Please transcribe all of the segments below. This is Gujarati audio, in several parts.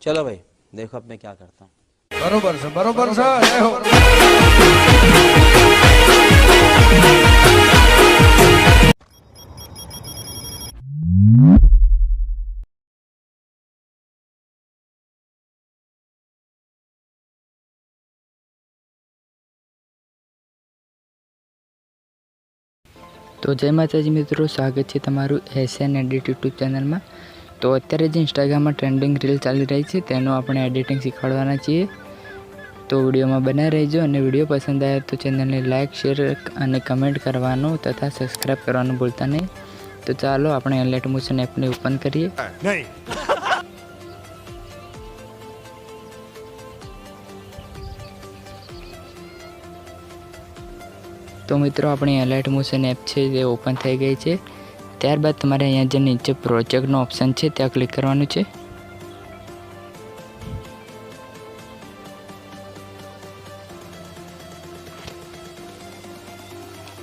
चलो भाई देखो अब मैं क्या करता हूँ બરોબર છે બરોબર છે જય હો તો જય માતાજી મિત્રો સ્વાગત છે તમારું એસએન એડિટ યુટ્યુબ ચેનલમાં તો અત્યારે જે ઇન્સ્ટાગ્રામમાં ટ્રેન્ડિંગ રીલ ચાલી રહી છે તેનું આપણે એડિટિંગ શીખવાડવાના છીએ. તો વિડીયોમાં બનાવી રહેજો અને વીડિયો પસંદ આવે તો ચેનલને લાઇક શેર અને કમેન્ટ કરવાનું તથા સબસ્ક્રાઈબ કરવાનું ભૂલતા નહીં. તો ચાલો આપણે એલેટ મોશન એપને ઓપન કરીએ. તો મિત્રો આપણી એલાઇટ મોશન એપ છે તે ઓપન થઈ ગઈ છે. ત્યારબાદ તમારે અહીંયા જે નીચે પ્રોજેક્ટનો ઓપ્શન છે, ત્યાં ક્લિક કરવાનું છે.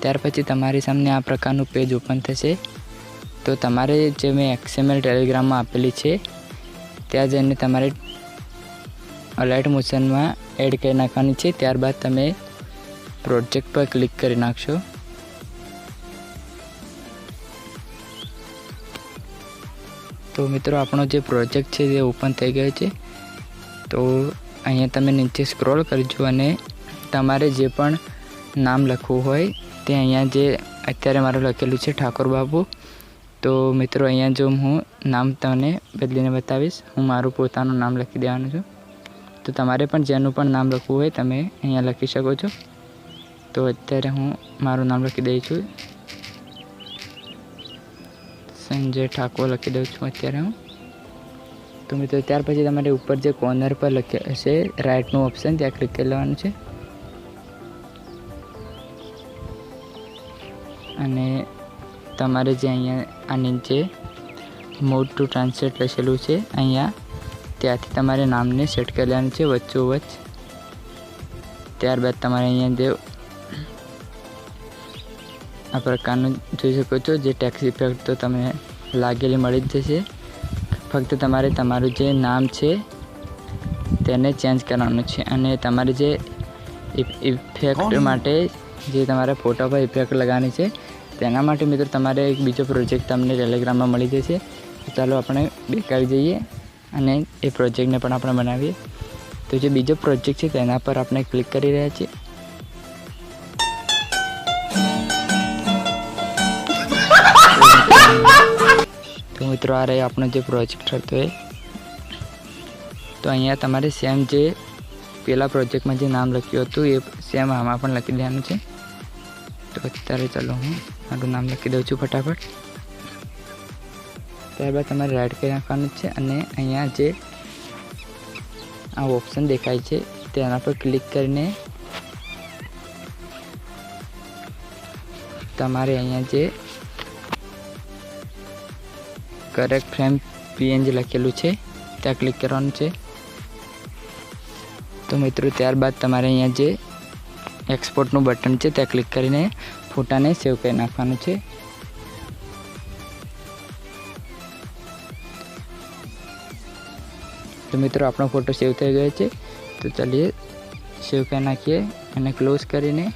ત્યાર પછી તમારી સામે આ પ્રકારનું પેજ ઓપન થશે. તો તમારે જે મેં એક્સએમએલ ટેલિગ્રામમાં આપેલી છે, ત્યાં જઈને તમારે અલર્ટ મોશનમાં એડ કરી નાખવાની છે. ત્યારબાદ તમે પ્રોજેક્ટ પર ક્લિક કરી નાખશો. તો મિત્રો, આપણો જે પ્રોજેક્ટ છે તે ઓપન થઈ ગયો છે. તો અહીંયા તમે નીચે સ્ક્રોલ કરજો અને તમારે જે પણ નામ લખવું હોય તે અહીંયા જે અત્યારે મારું લખેલું છે ઠાકોર બાબુ તો મિત્રો, અહીંયા જો હું નામ તમને બદલીને બતાવીશ. હું મારું પોતાનું નામ લખી દેવાનું છું. તો તમારે પણ જેનું પણ નામ લખવું હોય તમે અહીંયા લખી શકો છો. તો અત્યારે હું મારું નામ લખી દઈ છું. સંજય ઠાકોર લખી દઉં છું અત્યારે હું. તો મિત્રો, ત્યાર પછી તમારે ઉપર જે કોર્નર પર લખ્યો હશે રાઇટનું ઓપ્શન ત્યાં ક્લિક કરી લેવાનું છે. અને તમારે જે અહીંયા આ નીચે મોડ ટુ ટ્રાન્સલેટ લખેલું છે, અહીંયા ત્યાંથી તમારે નામને સેટ કરી લેવાનું છે વચ્ચોવચ્ચ ત્યારબાદ તમારે અહીંયા જે આ પ્રકારનું જોઈ શકો છો. જે ટેક્સ ઇફેક્ટ તો તમને લાગેલી મળી જ જશે. ફક્ત તમારે તમારું જે નામ છે તેને ચેન્જ કરવાનું છે. અને તમારે જે ઇફેક્ટ માટે જે તમારે ફોટા પર ઇફેક્ટ લગાવવાની છે તેના માટે મિત્રો તમારે એક બીજો પ્રોજેક્ટ તમને ટેલિગ્રામમાં મળી જશે. ચાલો આપણે બેકારી જઈએ અને એ પ્રોજેક્ટને પણ આપણે બનાવીએ. તો જે બીજો પ્રોજેક્ટ છે તેના પર આપણે ક્લિક કરી રહ્યા છીએ. મિત્રો, આ રહ્યો આપણો જે પ્રોજેક્ટ હતો એ. તો અહીંયા તમારે સેમ જે પહેલાં પ્રોજેક્ટમાં જે નામ લખ્યું હતું, એ સેમ આમાં પણ લખી દેવાનું છે. તો અત્યારે ચાલો હું મારું નામ લખી દઉં છું ફટાફટ. ત્યારબાદ તમારે રાઇડ કરી નાખવાનું છે અને અહીંયા જે આ ઓપ્શન દેખાય છે, તેના પર ક્લિક કરીને તમારે અહીંયા જે કરેક્ટ ફ્રેમ પીએનજી લખેલું છે. ત્યાં ક્લિક કરવાનું છે. તો મિત્રો, ત્યારબાદ તમારે અહીંયા જે એક્સપોર્ટનું બટન છે, ત્યાં ક્લિક કરીને ફોટાને સેવ કરી નાખવાનું છે. તો મિત્રો, આપણો ફોટો સેવ થઈ ગયો છે. તો ચાલીએ સેવ કરી નાખીએ અને ક્લોઝ કરીને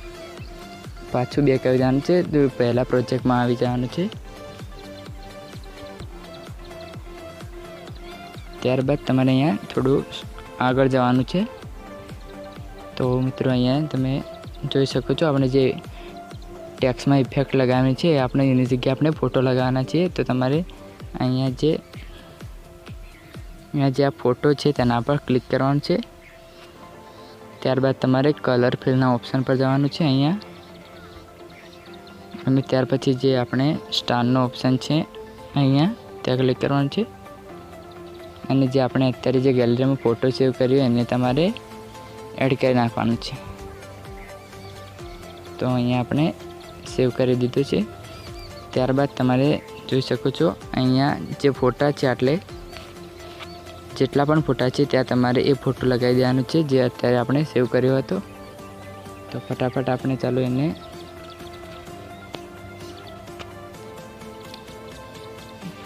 પાછું બે આવી જવાનું છે. તો પહેલાં પ્રોજેક્ટમાં આવી જવાનું છે. ત્યારબાદ તમારે અહીંયા થોડું આગળ જવાનું છે. તો મિત્રો અહીંયા તમે જોઈ શકો છો, આપણે જે ટેક્સમાં ઇફેક્ટ લગાવવાની છે આપણે એની જગ્યાએ આપણે ફોટો લગાવવાના છીએ. તો તમારે અહીંયા જે અહીંયા જે આ ફોટો છે, તેના પર ક્લિક કરવાનું છે. ત્યારબાદ તમારે કલર ફિલના ઓપ્શન પર જવાનું છે અહીંયા. અને ત્યાર પછી જે આપણે સ્ટારનો ઓપ્શન છે, અહીંયા ત્યાં ક્લિક કરવાનું છે. અને જે આપણે અત્યારે જે ગેલેરીમાં ફોટો સેવ કર્યો, એને તમારે એડ કરી નાખવાનું છે. તો અહીંયા આપણે સેવ કરી દીધું છે. ત્યારબાદ તમારે જોઈ શકો છો, અહીંયા જે ફોટા છે આટલે, જેટલા પણ ફોટા છે ત્યાં તમારે એ ફોટો લગાવી દેવાનો છે, જે અત્યારે આપણે સેવ કર્યો હતો. તો ફટાફટ આપણે ચાલો એને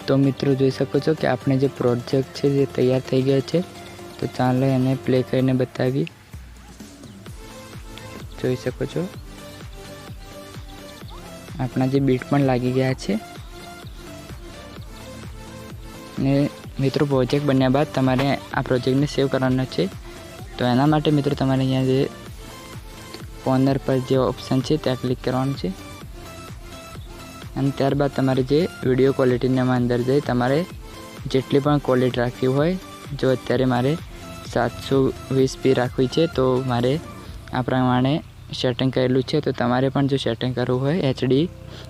તો મિત્રો જોઈ શકો છો કે આપણે જે પ્રોજેક્ટ છે જે તૈયાર થઈ ગયો છે, તો ચાલો એને પ્લે કરીને બતાવી જોઈ શકો છો. આપણા જે બીટ પણ લાગી ગયા છે. ને મિત્રો પ્રોજેક્ટ બન્યા બાદ તમારે આ પ્રોજેક્ટને સેવ કરવાનો છે. તો એના માટે મિત્રો તમારે અહીંયા જે કોર્નર પર જે ઓપ્શન છે, ત્યાં ક્લિક કરવાનું છે. અને ત્યારબાદ તમારે જે વીડિયો ક્વોલિટીના અંદર જઈ તમારે જેટલી પણ ક્વોલિટી રાખવી હોય, જો અત્યારે મારે સાતસો વીસ પી રાખવી છે, તો મારે આ પ્રમાણે સેટિંગ કરેલું છે, તો તમારે પણ જો સેટિંગ કરવું હોય એચડી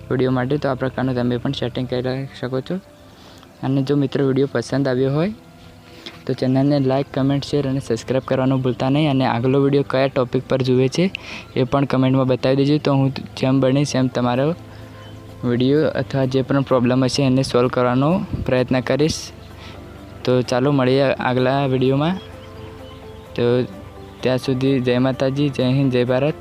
વીડિયો માટે, તો આ પ્રકારનું તમે પણ સેટિંગ કરી શકો છો. અને જો મિત્રો વીડિયો પસંદ આવ્યો હોય, તો ચેનલને લાઇક કમેન્ટ શેર અને સબસ્ક્રાઇબ કરવાનું ભૂલતા નહીં. અને આગલો વીડિયો કયા ટોપિક પર જુએ છે, એ પણ કમેન્ટમાં બતાવી દેજો. તો હું જેમ બનીશ એમ તમારો વીડિયો અથવા જે પણ પ્રોબ્લેમ હશે એને સોલ્વ કરવાનો પ્રયત્ન કરીશ. તો ચાલો મળીએ આગલા વિડીયોમાં. તો ત્યાં સુધી જય માતાજી, જય હિન્દ, જય ભારત.